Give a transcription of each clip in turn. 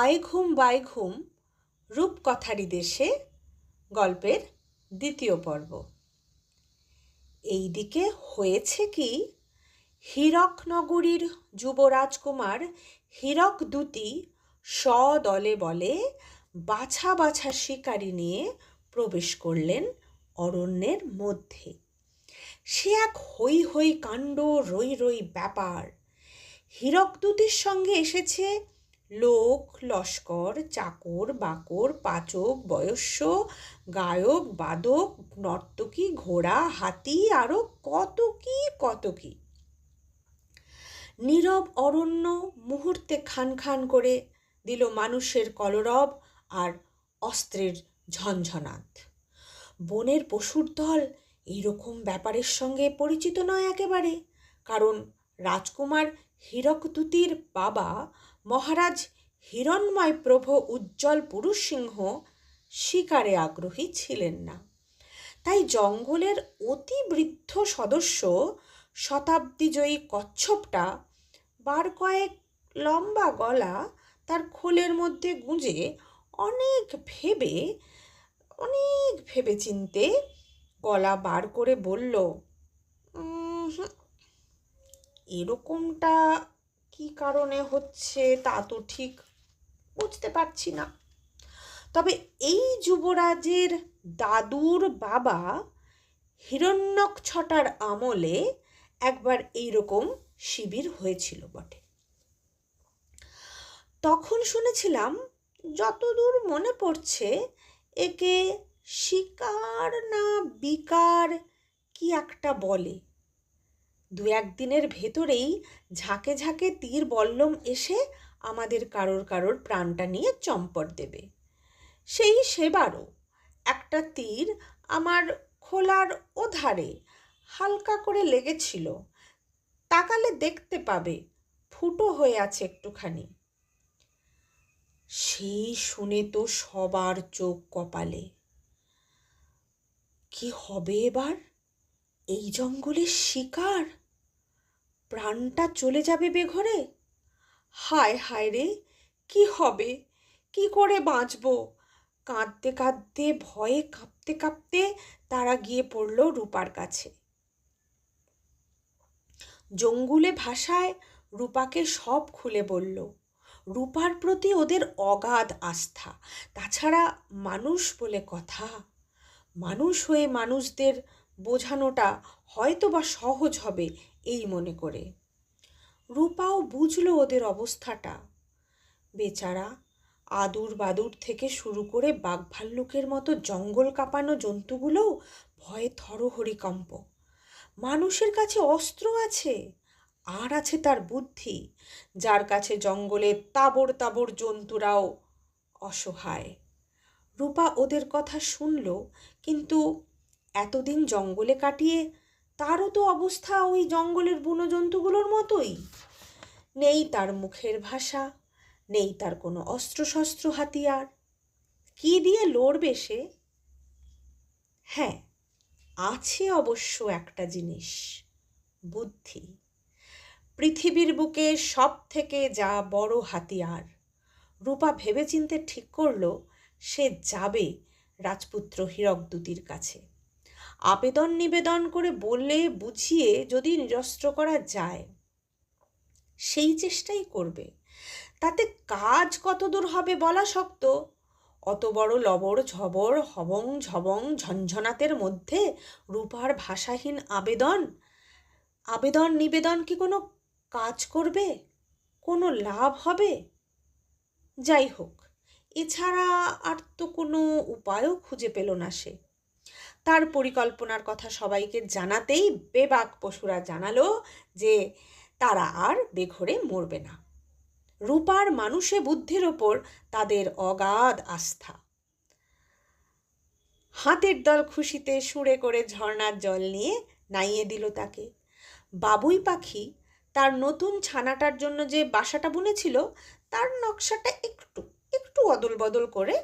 আয় ঘুম বাই ঘুম রূপকথারি দেশে গল্পের দ্বিতীয় পর্ব। এইদিকে হয়েছে কি, হীরকনগরীর যুবরাজকুমার হীরক দূতি সদলে বলে বাছা বাছা শিকারী নিয়ে প্রবেশ করলেন অরণ্যের মধ্যে। সে এক হই হই কাণ্ড রই রই ব্যাপার। হীরকদূতির সঙ্গে এসেছে লোক, লস্কর, চাকর, বাকর, পাচক, বয়স্য, গায়ক, বাদক, নর্তকী, ঘোড়া, হাতি আরও কত কি কত কি। নীরব অরণ্য মুহূর্তে খান খান করে দিল মানুষের কলরব আর অস্ত্রের ঝনঝনাত। বনের পশুর দল এইরকম ব্যাপারের সঙ্গে পরিচিত নয় একেবারে, কারণ রাজকুমার হীরকদূতির বাবা মহারাজ হিরণময় প্রভ উজ্জ্বল পুরুষ সিংহ শিকারে আগ্রহী ছিলেন না। তাই জঙ্গলের অতি বৃদ্ধ সদস্য শতাব্দীজয়ী কচ্ছপটা বার কয়েক লম্বা গলা তার খোলের মধ্যে গুঁজে অনেক ভেবে অনেক ভেবে চিনতে গলা বার করে বলল "উম, হুঁ, এরকমটা কি কারণে হচ্ছে তা তো ঠিক বুঝতে পারছি না। তবে এই যুবরাজের দাদুর বাবা হিরণ্যক ছটার আমলে একবার এইরকম শিবির হয়েছিল বটে। তখন শুনেছিলাম, যতদূর মনে পড়ছে, একে শিকার না বিকার কি একটা বলে। দু একদিনের ভেতরেই ঝাঁকে ঝাঁকে তীর বল্লম এসে আমাদের কারোর কারোর প্রাণটা নিয়ে চম্পট দেবে। সেই সেবারও একটা তীর আমার খোলার ওধারে হালকা করে লেগেছিল, তাকালে দেখতে পাবে, ফুটো হয়ে আছে একটুখানি। সেই শুনে তো সবার চোখ কপালে। কি হবে এবার? এই জঙ্গলের শিকার? প্রাণটা চলে যাবে বেঘরে হায় হায় রে, কি হবে? কি করে বাঁচবো? কাঁদতে কাঁদতে, ভয়ে কাঁপতে কাঁপতে তারা গিয়ে পড়ল রূপার কাছে। জঙ্গুলে ভাষায় রূপাকে সব খুলে বলল, রূপার প্রতি ওদের অগাধ আস্থা, তাছাড়া মানুষ বলে কথা। মানুষ হয়ে মানুষদের বোঝানোটা হয়তো বা সহজ হবে এই মনে করে। রূপাও বুঝলো ওদের অবস্থাটা। বেচারা আদুর বাদুর থেকে শুরু করে বাঘ ভাল্লুকের মতো জঙ্গল কাঁপানো জন্তুগুলোও ভয়ে থরহরিকম্প। মানুষের কাছে অস্ত্র আছে, আর আছে তার বুদ্ধি, যার কাছে জঙ্গলে তাবড় তাবড় জন্তুরাও অসহায়। রূপা ওদের কথা শুনল, কিন্তু এতদিন জঙ্গলে কাটিয়ে তারও তো অবস্থা ওই জঙ্গলের বুনো জন্তুগুলোর মতোই। নেই তার মুখের ভাষা, নেই তার কোনো অস্ত্রশস্ত্র হাতিয়ার। কি দিয়ে লড়বে সে? হ্যাঁ আছে অবশ্য একটা জিনিস, বুদ্ধি। পৃথিবীর বুকে সব থেকে যা বড় হাতিয়ার, রূপা ভেবেচিন্তে ঠিক করল, সে যাবে রাজপুত্র হীরকদূতির কাছে। আবেদন নিবেদন করে বললে, বুঝিয়ে যদি নিরস্ত্র করা যায়, সেই চেষ্টাই করবে। তাতে কাজ কতদূর হবে বলা শক্ত। অত বড় লবর ঝবর, হবং ঝবং, ঝনঝনাতের মধ্যে রূপার ভাষাহীন আবেদন? আবেদন নিবেদন কি কোনো কাজ করবে? কোনো লাভ হবে? যাই হোক, এছাড়া আর তো কোনো উপায়ও খুঁজে পেল না সে। তার পরিকল্পনার কথা সবাইকে জানাতেই বেবাক পশুরা জানালো যে তারা আর বেঘরে মরবে না। রূপার মানুষে বুদ্ধির ওপর তাদের অগাধ আস্থা। হাতের দল খুশিতে সুরে করে ঝর্ণার জল নিয়ে নাইয়ে দিল তাকে। বাবুই পাখি তার নতুন ছানাটার জন্য যে বাসাটা বুনেছিল, তার নকশাটা একটু একটু অদল বদল করে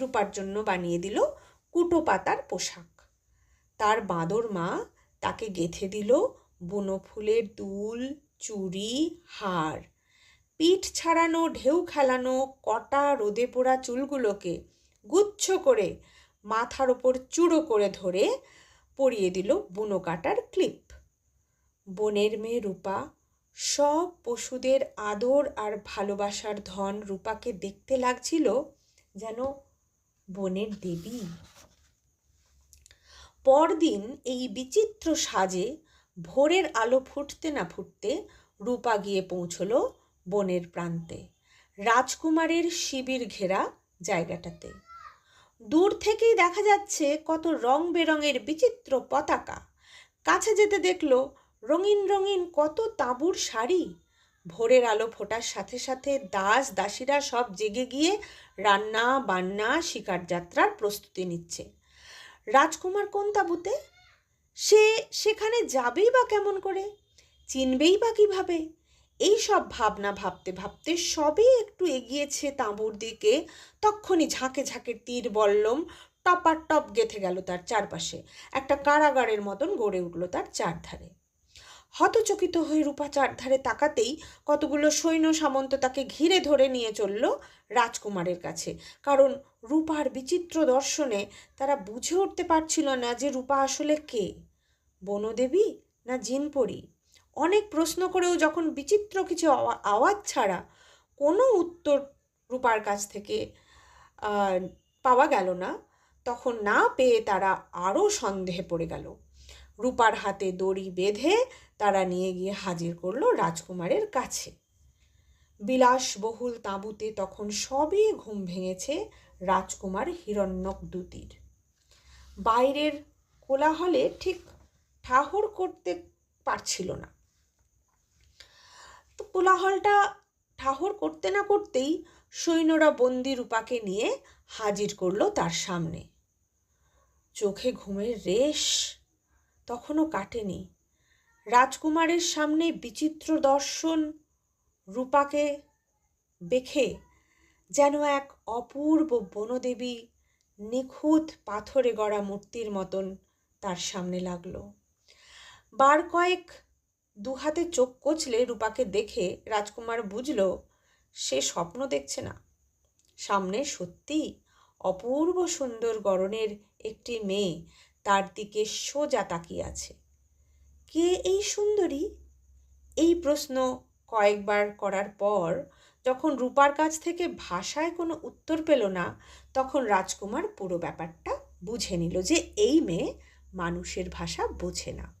রূপার জন্য বানিয়ে দিল কুটো পাতার পোশাক। তার বাঁদর মা তাকে গেথে দিল বুনো ফুলের দুল, চুড়ি, হার। পিঠ ছাড়ানো, ঢেউ খেলানো, কটা রোদে পোড়া চুলগুলোকে গুচ্ছ করে মাথার ওপর চূড়ো করে ধরে পরিয়ে দিল বুনো কাটার ক্লিপ। বনের মেয়ে রূপা, সব পশুদের আদর আর ভালোবাসার ধন রূপাকে দেখতে লাগছিল যেন বনের দেবী। পরদিন এই বিচিত্র সাজে ভোরের আলো ফুটতে না ফুটতে রূপা গিয়ে পৌঁছল বনের প্রান্তে। রাজকুমারের শিবির ঘেরা জায়গাটাতে। দূর থেকেই দেখা যাচ্ছে কত রং বেরঙের বিচিত্র পতাকা। কাছে যেতে দেখল রঙিন রঙিন কত তাঁবুর শাড়ি। ভোরের আলো ফোটার সাথে সাথে দাস দাসীরা সব জেগে গিয়ে রান্না বান্না শিকার যাত্রার প্রস্তুতি নিচ্ছে। রাজকুমার কোন তাঁবুতে? সে সেখানে যাবেই বা কেমন করে? চিনবেই বা কীভাবে? এই সব ভাবনা ভাবতে ভাবতে সবে একটু এগিয়েছে তাঁবুর দিকে। তক্ষণি ঝাঁকে ঝাঁকে তীর বল্লম টপার টপ গেথে গেল তার চারপাশে। একটা কারাগারের মতন গড়ে উঠল তার চারধারে। হতচকিত হয়ে রূপা চারধারে তাকাতেই কতগুলো সৈন্য সামন্ত তাকে ঘিরে ধরে নিয়ে চলল রাজকুমারের কাছে। কারণ রূপার বিচিত্র দর্শনে তারা বুঝে উঠতে পারছিল না যে রূপা আসলে কে। বনদেবী না জিনপরি? অনেক প্রশ্ন করেও যখন বিচিত্র কিছু আওয়াজ ছাড়া কোনো উত্তর রূপার কাছ থেকে পাওয়া গেল না, তখন না পেয়ে তারা আরও সন্দেহে পড়ে গেল। রূপার হাতে দড়ি বেঁধে তারা নিয়ে গিয়ে হাজির করল রাজকুমারের কাছে। বিলাসবহুল তাঁবুতে তখন সবই ঘুম ভেঙেছে রাজকুমার হিরণ্যক দুতির বাইরের কোলাহলে ঠিক ঠাহর করতে পারছিল না। তো কোলাহলটা ঠাহর করতে না করতেই সৈন্যরা বন্দি রূপাকে নিয়ে হাজির করল তার সামনে। চোখে ঘুমের রেশ তখনও কাটেনি। রাজকুমারের সামনে বিচিত্র দর্শন রূপাকে দেখে যেন এক অপূর্ব বনদেবী নিখুঁত পাথরে গড়া মূর্তির মতন তার সামনে লাগল। বার কয়েক দুহাতে চোখ কচলে রূপাকে দেখে রাজকুমার বুঝল, সে স্বপ্ন দেখছে না। সামনে সত্যি অপূর্ব সুন্দর গরনের একটি মেয়ে তার দিকে সোজা তাকিয়ে আছে। কে এই সুন্দরী? এই প্রশ্ন কয়েকবার করার পর যখন রূপার কাছ থেকে ভাষায় কোনো উত্তর পেল না, তখন রাজকুমার পুরো ব্যাপারটা বুঝে নিল যে এই মেয়ে মানুষের ভাষা বোঝে না।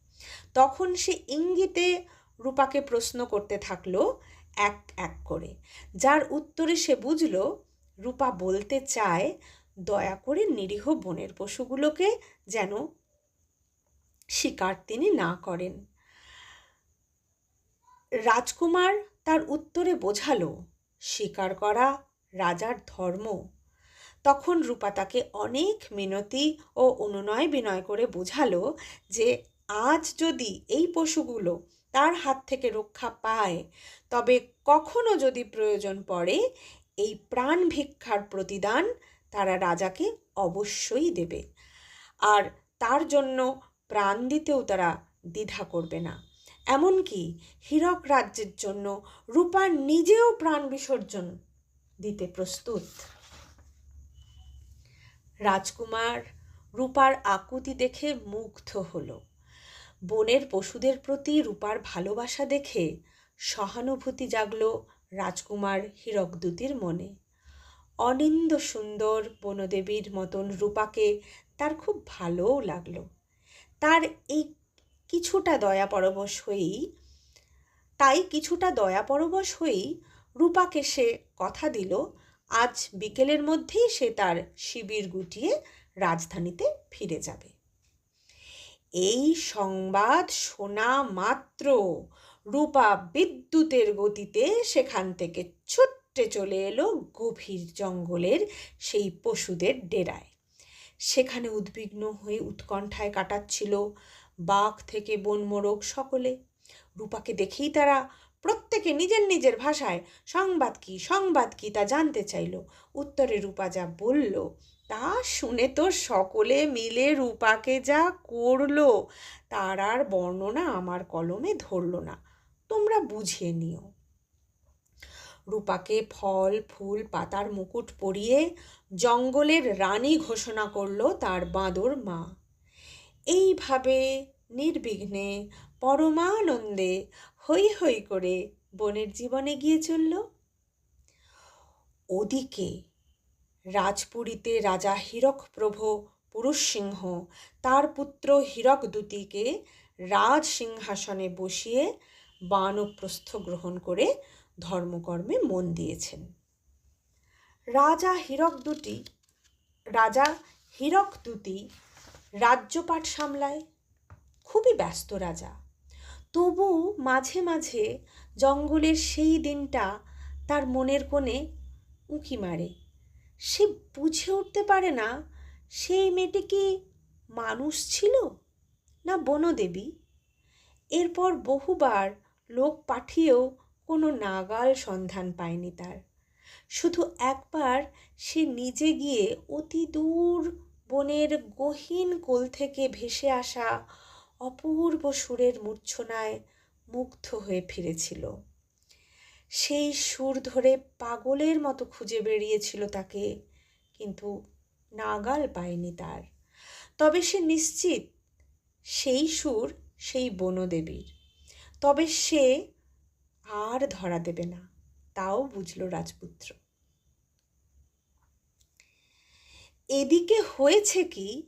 তখন সে ইঙ্গিতে রূপাকে প্রশ্ন করতে থাকল এক এক করে। যার উত্তরে সে বুঝল, রূপা বলতে চায় দয়া করে নিরীহ বনের পশুগুলোকে যেন শিকার তিনি না করেন। রাজকুমার তার উত্তরে বোঝালো, শিকার করা রাজার ধর্ম। তখন রূপা তাকে অনেক মিনতি ও অনুনয় বিনয় করে বোঝালো যে, আজ যদি এই পশুগুলো তার হাত থেকে রক্ষা পায়, তবে কখনো যদি প্রয়োজন পড়ে, এই প্রাণ ভিক্ষার প্রতিদান তারা রাজাকে অবশ্যই দেবে। আর তার জন্য প্রাণ দিতেও তারা দ্বিধা করবে না। এমনকি হীরক রাজ্যের জন্য রূপা নিজেও প্রাণ বিসর্জন দিতে প্রস্তুত। রাজকুমার রূপার আকুতি দেখে মুগ্ধ হলো। বনের পশুদের প্রতি রূপার ভালোবাসা দেখে সহানুভূতি জাগল রাজকুমার হীরক হীরকদূতির মনে। অনিন্দ সুন্দর বনদেবীর মতন রূপাকে তার খুব ভালোও লাগল। তার এই কিছুটা দয়া পরবশ হয়েই, তাই কিছুটা দয়া পরবশ হয়েই রূপাকে সে কথা দিল। আজ বিকেলের মধ্যেই সে তার শিবির গুটিয়ে রাজধানীতে ফিরে যাবে। এই সংবাদ শোনা মাত্র। রূপা বিদ্যুতের গতিতে সেখান থেকে ছুট্টে চলে এলো গভীর জঙ্গলের সেই পশুদের ডেরায়। সেখানে উদ্বিগ্ন হয়ে উৎকণ্ঠায় কাটাচ্ছিল বাঘ থেকে বনমোরগ সকলে। রূপাকে দেখেই তারা প্রত্যেকে নিজের নিজের ভাষায়, সংবাদ কি সংবাদ কি তা জানতে চাইল। উত্তরে রূপা যা বলল, তা শুনে তো সকলে মিলে রূপাকে যা করল, তার আর বর্ণনা আমার কলমে ধরল না। তোমরা বুঝিয়ে নিও। রূপাকে ফল, ফুল, পাতার মুকুট পরিয়ে জঙ্গলের রানী ঘোষণা করল তার বাঁদর মা। এইভাবে নির্বিঘ্নে পরমানন্দে হৈ হৈ করে বনের জীবনে গিয়ে চলল। ওদিকে রাজপুরীতে রাজা হীরকপ্রভ পুরুষ সিংহ তার পুত্র হীরক দুতিকে রাজ সিংহাসনে বসিয়ে বানপ্রস্থ গ্রহণ করে ধর্মকর্মে মন দিয়েছেন। রাজা হীরক দুটি, রাজা হীরক দুটি রাজ্যপাট সামলায়। খুবই ব্যস্ত রাজা। তবু মাঝে মাঝে জঙ্গলের সেই দিনটা তার মনের কোণে উঁকি মারে। সে বুঝে উঠতে পারে না, সেই মেয়েটি কি মানুষ ছিল না বনদেবী? এরপর বহুবার লোক পাঠিয়েও কোনো নাগাল সন্ধান পায়নি তার। শুধু একবার সে নিজে গিয়ে অতি দূর বনের গহীন কোল থেকে ভেসে আসা অপূর্ব সুরের মূর্ছনায় মুগ্ধ হয়ে ফিরেছিল। সেই সুর ধরে পাগলের মতো খুঁজে বেরিয়েছিল তাকে, কিন্তু নাগাল পায়নি তার। তবে সে নিশ্চিত, সেই সুর সেই বনদেবীর। তবে সে আর ধরা দেবে না। তাও বুঝল রাজপুত্র। এদিকে হয়েছে কি,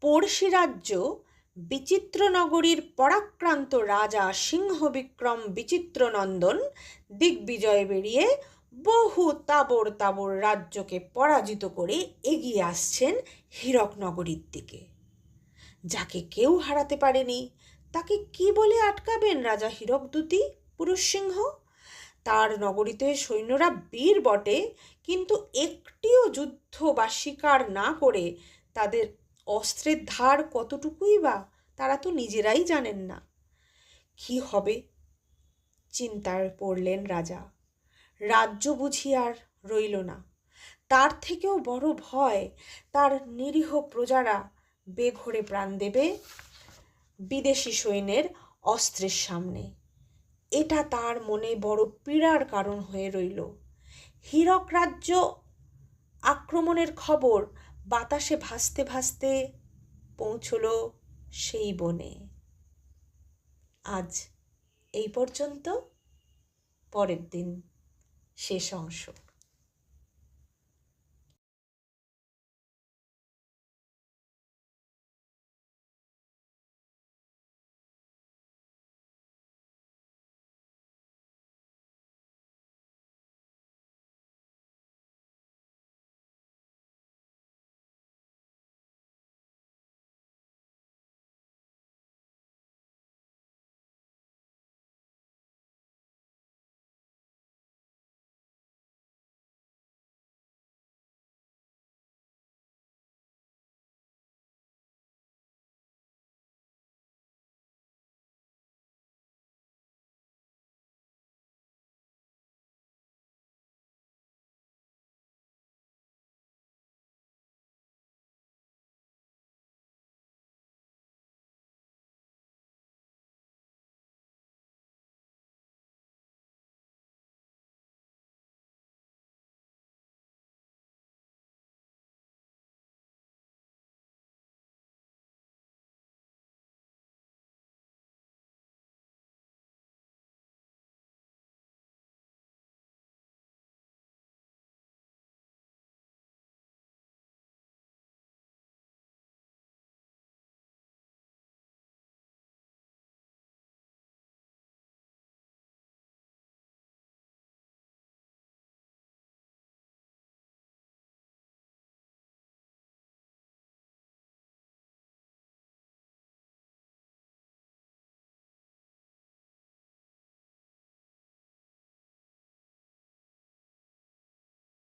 পড়শি রাজ্য বিচিত্রনগরীর পরাক্রান্ত রাজা সিংহবিক্রম বিচিত্রনন্দন দিগ্বিজয় বেরিয়ে বহু তাবর তাবর রাজ্যকে পরাজিত করে এগিয়ে আসছেন হীরকনগরীর দিকে। যাকে কেউ হারাতে পারেনি, তাকে কি বলে আটকাবেন রাজা হীরকদূতি? পুরুষ সিংহ তার নগরীতে সৈন্যরা বীর বটে, কিন্তু একটিও যুদ্ধ বা শিকার না করে তাদের অস্ত্রের ধার কতটুকুই বা তারা তো নিজেরাই জানেন না। কি হবে? চিন্তায় পড়লেন রাজা। রাজ্য বুঝি আর রইল না। তার থেকেও বড় ভয় তার নিরীহ প্রজারা বেঘরে প্রাণ দেবে বিদেশি সৈন্যের অস্ত্রের সামনে। এটা তার মনে বড় পীড়ার কারণ হয়ে রইল। হীরক রাজ্য আক্রমণের খবর বাতাসে ভাসতে ভাসতে পৌঁছল সেই বনে। আজ এই পর্যন্ত, পরের দিন শেষ অংশ।